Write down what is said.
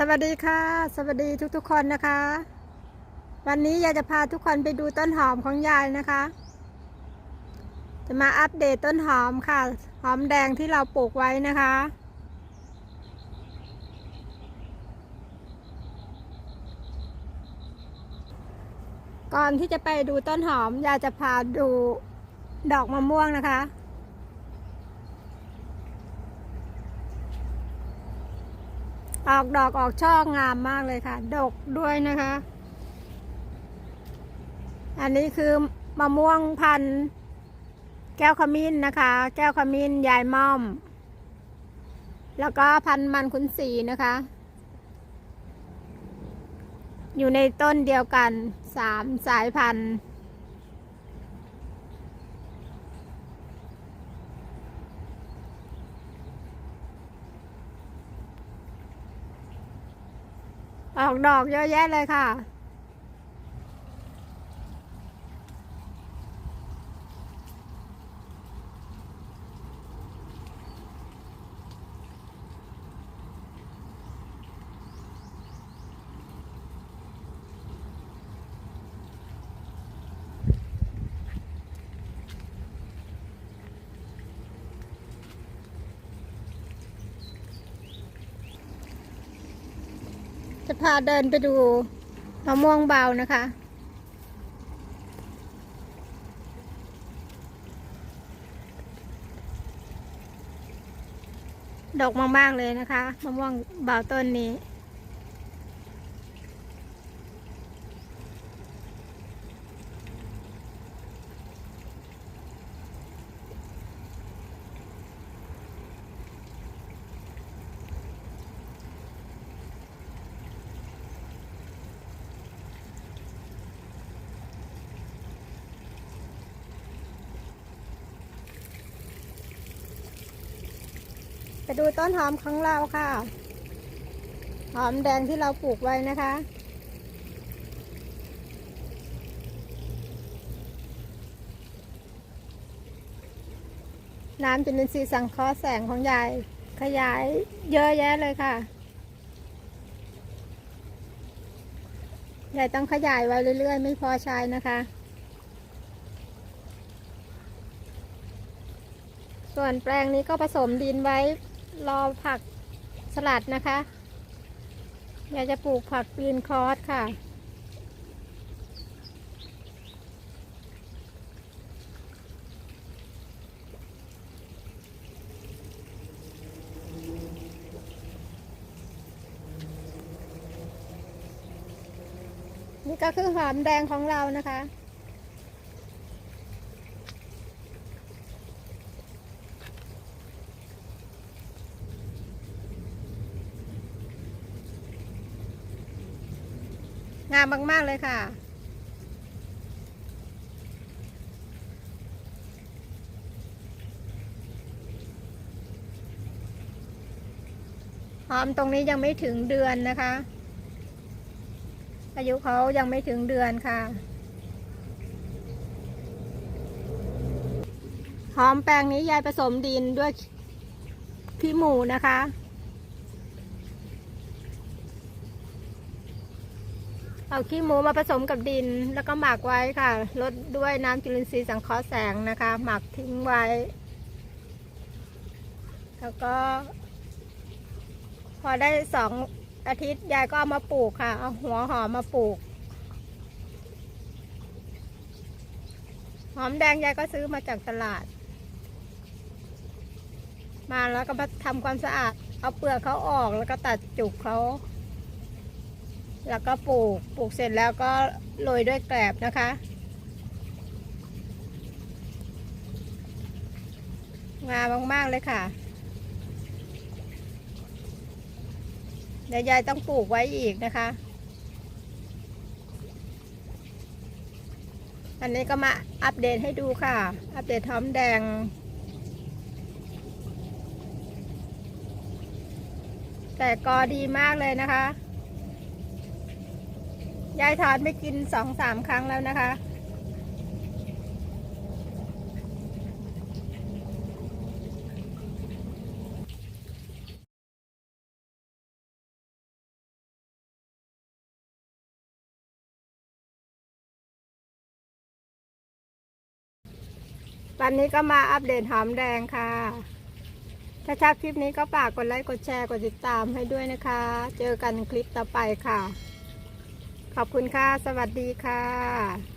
สวัสดีค่ะ สวัสดีทุกๆคนนะคะ วันนี้ยายจะพาทุกคนไปดูต้นหอมของยายนะคะ จะมาอัปเดตต้นหอมค่ะ หอมแดงที่เราปลูกไว้นะคะ ก่อนที่จะไปดูต้นหอมยายจะพาดูดอกมะม่วงนะคะ ออกดอกออกช่องามมากเลยค่ะ ดกด้วยนะคะ อันนี้คือมะม่วงพันธุ์แก้วขมิ้นนะคะ แก้วขมิ้นยายม่อม แล้วก็พันธุ์มันขุนสีนะคะ อยู่ในต้นเดียวกันสามสายพันธุ์ ออกดอกเยอะแยะเลยค่ะ จะพาเดินไปดูมะม่วงเบานะคะ ดอกมากๆเลยนะคะมะม่วงเบาต้นนี้ ไปดูต้นหอมของเราค่ะ หอมแดงที่เราปลูกไว้นะคะ น้ำจุลินทรีย์สังเคราะห์แสงของยายขยายเยอะแยะเลยค่ะยายต้องขยายไว้เรื่อยๆ ไม่พอใช้นะคะ ส่วนแปลงนี้ก็ผสมดินไว้ รอผักสลัดนะคะ อยากจะปลูกผักปีนคอสค่ะ นี่ก็คือหอมแดงของเรานะคะ งามมาก ๆ เลยค่ะ หอมตรงนี้ยังไม่ถึงเดือนนะคะ อายุเขายังไม่ถึงเดือนค่ะ หอมแปลงนี้ยายผสมดินด้วยขี้หมูนะคะ เอาขี้หมูมาผสมกับดิน แล้วก็หมักไว้ค่ะลดด้วยน้ำจุลินทรีย์สังเคราะห์แสงนะคะ หมักทิ้งไว้ แล้วก็ พอได้สองอาทิตย์ยายก็เอามาปลูกค่ะ เอาหัวหอมมาปลูก หอมแดงยายก็ซื้อมาจากตลาด มาแล้วก็มาทำความสะอาด เอาเปลือกเขาออกแล้วก็ตัดจุกเขา แล้วก็ปลูก ปลูกเสร็จแล้วก็โรยด้วยแกลบนะคะ งามมาก ๆ เลยค่ะ เดี๋ยวยายต้องปลูกไว้อีกนะคะ อันนี้ก็มาอัปเดตให้ดูค่ะ อัปเดตหอมแดงแต่กอดีมากเลยนะคะ ยายทานไปกินสองสามครั้งแล้วนะคะ วันนี้ก็มาอัปเดตหอมแดงค่ะ ถ้าชอบคลิปนี้ก็ฝากกดไลค์ กดแชร์ กดติดตามให้ด้วยนะคะ เจอกันคลิปต่อไปค่ะ ขอบคุณค่ะ สวัสดีค่ะ